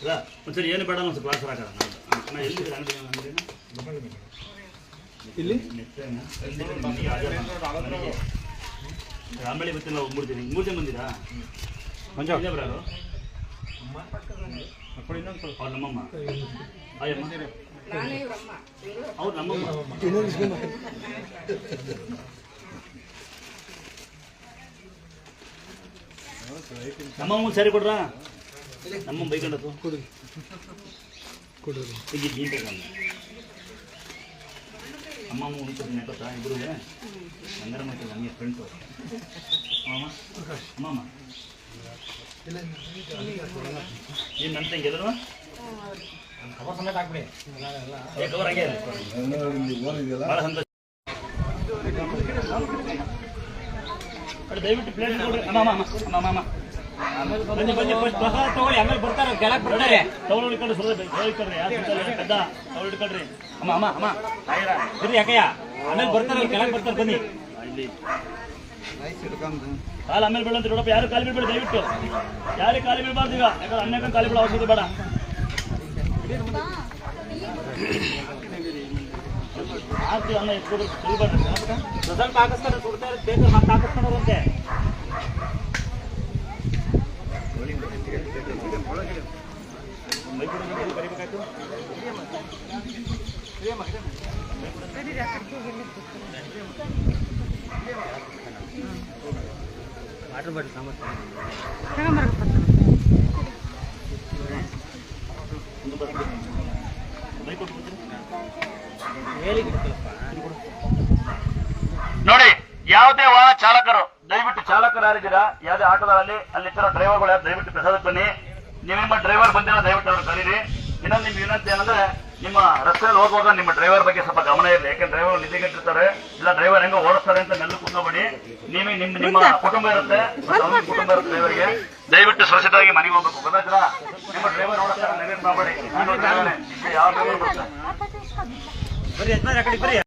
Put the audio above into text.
ಅಲ್ಲ ಒಂದ್ಸರಿ ಏನು ಬೇಡ ಒಂದು ಕ್ಲಾಸ್ ಹಾಕೋಣ ನಾ ಎಲ್ಲಿ ಅಂಗಡಿ ಅಂಗಡಿನ ಇಲ್ಲಿ ರಾಂಬಳಿ ಗೊತ್ತಿಲ್ಲ ಮೂರು ಜನ ಮೂರು ಜನ ಬಂದಿರಾ ಮಂಜು ಇಲ್ಲೇ ಬರೋರು ಮಕ್ಕಳು ಇನ್ನೊಂದು ಸ್ವಲ್ಪ ಅವ್ರು ನಮ್ಮಮ್ಮ ಅಯ್ಯಮ್ಮ ಅವ್ರು ನಮ್ಮಮ್ಮ ನಮ್ಮಮ್ಮ ಸರಿ ಕೊಡ್ರಾ? ನಮ್ಮಮ್ಮ ಬೈಕೊಂಡತ್ತು ಕೊಡು ಕೊಡು ಈಗ ನೀನ್ ತಗೊಂಡು ಅಮ್ಮ ಉಳಿತಾರೆ ಗೊತ್ತಾ ಇಬ್ಬರು ಹಂಗಾರ ಮಾಡ್ತೀವಿ ನಮಗೆ ಫ್ರೆಂಡ್ ಅಮ್ಮ ಅಮ್ಮ ಏನು ನನ್ನ ತಂಗಿ ಎಲ್ಲರೂ ಹಾಕ್ಬಿಡಿ. ಕವರ್ ಹಾಗೆ. ಇದೆ. ಭಾಳ ಸಂತೋಷ. ದಯವಿಟ್ಟು ಪ್ಲೇಟ್ ಕೊಡ್ರಿ. ಅಮ್ಮ ಅಮ್ಮ ಅಮ್ಮ ಅಮ್ಮ ಅಮ್ಮ. ಬನ್ನಿ ಬನ್ನಿ ಫಸ್ಟ್ ಪ್ರಸಾದ ತಗೊಳ್ಳಿ. ಆಮೇಲೆ ಬರ್ತಾರೆ ಕೆಳಗೆ ಬರ್ತಾರೆ. ತಗೊಳ್ಳಿ ಹಿಡ್ಕೊಳ್ರಿ ಸುರೇ ಹಿಡ್ಕೊಳ್ರಿ ಯಾರು ಪೆದ್ದ ತಗೊಳ್ಳಿ ಹಿಡ್ಕೊಳ್ರಿ ಅಮ್ಮ ಅಮ್ಮ ಅಮ್ಮ. ಆಯ್ರ ಇರ್ರಿ ಯಾಕಯ್ಯ ಆಮೇಲೆ ಬರ್ತಾರೆ ಕೆಳಗೆ ಬರ್ತಾರೆ ಬನ್ನಿ. ಇಲ್ಲಿ ಕಾಲು ಆಮೇಲೆ ಬೀಳಂತ ನೋಡಪ್ಪ. ಯಾರು ಕಾಲು ಬೀಳ್ಬೇಡಿ ದಯವಿಟ್ಟು. ಯಾರಿಗೆ ಕಾಲು ಬೀಳ್ಬಾರ್ದು ಈಗ? ಯಾಕಂದ್ರೆ ಅನ್ಯಕ್ಕೆ ಕಾಲು ಬೀಳೋ ಅವಶ್ಯಕತೆ ಬೇಡ. ಆರ್ತಿ ಅನ್ನ ಎತ್ಕೊಡ್ರಿ ತಿಳಿಬೇಡ್ರಿ ರಿಸಲ್ಟ್ ಹಾಕಿಸ್ತಾರೆ ಸುಡ್ತಾ ಇರುತ್ತೆ ಬೇಕಾದ್ರೆ ಮತ್ತೆ ಹಾಕಿಸ್ಕೊಂಡ್ರಂತೆ ಮೈ ಕೊಡಿ, ಮೈ ನೋಡಿ ಯಾವುದೇ ವಾಹನ ಚಾಲಕರು ದಯವಿಟ್ಟು ಚಾಲಕರು ಯಾರಿದ್ದೀರಾ ಯಾವುದೇ ಆಟೋದಲ್ಲಿ ಅಲ್ಲಿ ಡ್ರೈವರ್ಗಳು ಯಾರು ದಯವಿಟ್ಟು ಪ್ರಸಾದ ಬನ್ನಿ ನೀವು ನಿಮ್ಮ ಡ್ರೈವರ್ ಬಂದಿರೋ ದಯವಿಟ್ಟು ಅವ್ರು ಕರೀರಿ. ಇನ್ನೊಂದು ನಿಮ್ಮ ವಿನಂತಿ ಏನಂದ್ರೆ ನಿಮ್ಮ ರಸ್ತೆಯಲ್ಲಿ ಹೋಗುವಾಗ ನಿಮ್ಮ ಡ್ರೈವರ್ ಬಗ್ಗೆ ಸ್ವಲ್ಪ ಗಮನ ಇರಲಿ. ಯಾಕಂದ್ರೆ ಡ್ರೈವರ್ ನಿದ್ದೆಗೆಟ್ಟಿರ್ತಾರೆ ಇಲ್ಲ ಡ್ರೈವರ್ ಹೆಂಗ ಓಡಿಸ್ತಾರೆ ಅಂತ ನೆಲ್ಲು ಕುತ್ಕೋಬೇಡಿ. ನೀವು ನಿಮ್ಮ ನಿಮ್ಮ ಕುಟುಂಬ ಇರುತ್ತೆ ಕುಟುಂಬ ಇರುತ್ತೆ ಡ್ರೈವರ್ಗೆ. ದಯವಿಟ್ಟು ಸುರಕ್ಷಿತವಾಗಿ ಮನೆಗೆ ಹೋಗ್ಬೇಕು. ಗೊತ್ತಾಯ್ತಾ? ನಿಮ್ಮ ಡ್ರೈವರ್ ಓಡಿಸ್ತಾರೆ ನೆಗೆಟ್ ಮಾಡಬೇಡಿ. ಯಾವ ಡ್ರೈವರ್ ಬರ್ತಾರೆ? ಬರ್ರಿ ಯಜಮಾನ್ರೆ ಆ ಕಡೆ ಬರ್ರಿ